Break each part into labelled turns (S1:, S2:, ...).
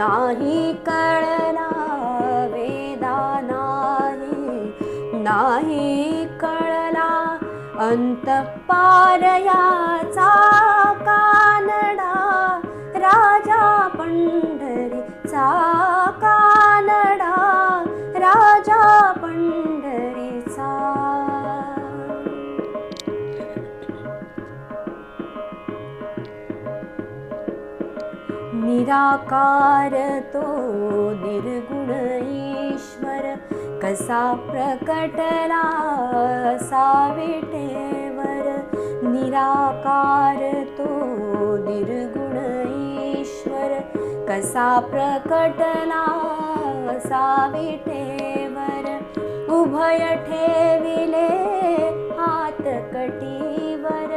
S1: नाही कळला वेदा नाही. नाही कळला अंत पारयाचा निराकार तो निर्गुण ईश्वर कसा प्रकटला साविटेवर? निराकार तो निर्गुण ईश्वर कसा प्रकटला साविटेवर? उभय ठेविले हात कटीवर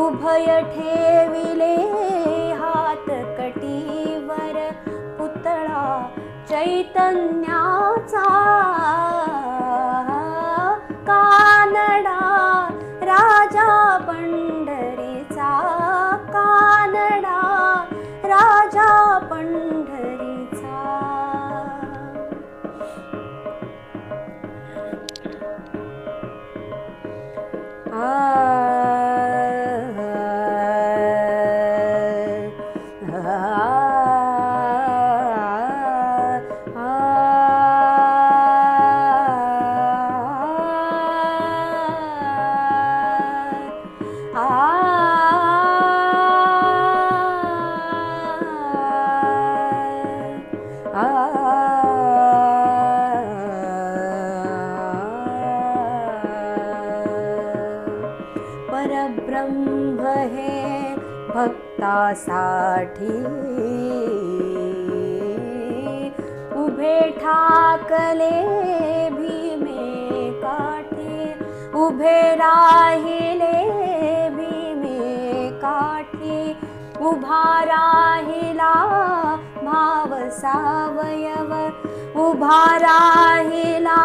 S1: उभय ठेविले चैतन्याचा कानडा राजा पंढरीचा कानडा राजा पंढरीचा. परब्रह्म हे भक्तासाठी. उभे ठाकले भीमे काठी उभे राहिले भीमे काठी उभा राहिला भाव सावयव उभा राहिला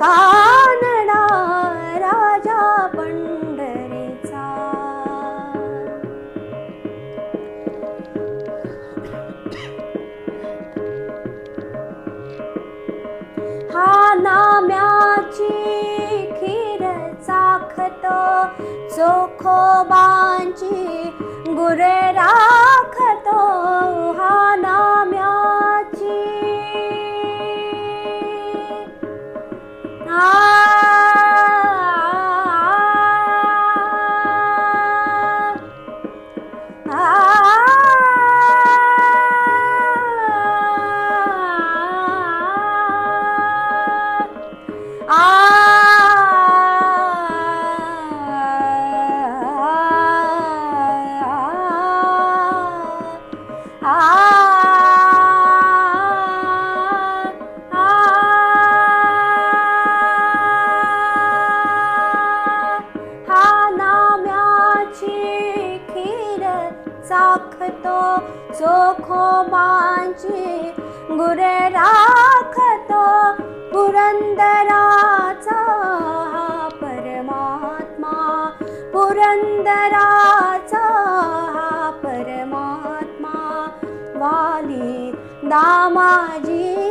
S1: कानडा राजा पंढरीचा. हा नाम्याची खीर चाखतो चोखोबांची गुरे राखतो. हा ना चोखो चोखोबांची गुरे राखतो. पुरंदराचा परमात्मा पुरंदराचा परमात्मा. वाली दामाजी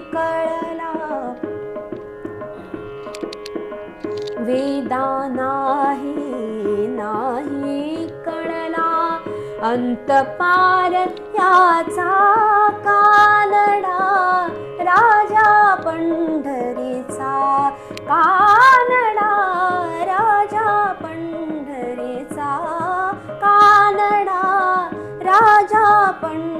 S1: कळला. वेदा नाही नाही कळला. अंतपार याचा कानडा राजा पंढरीचा कानडा. राजा पंढरीचा कानडा. राजा पंढ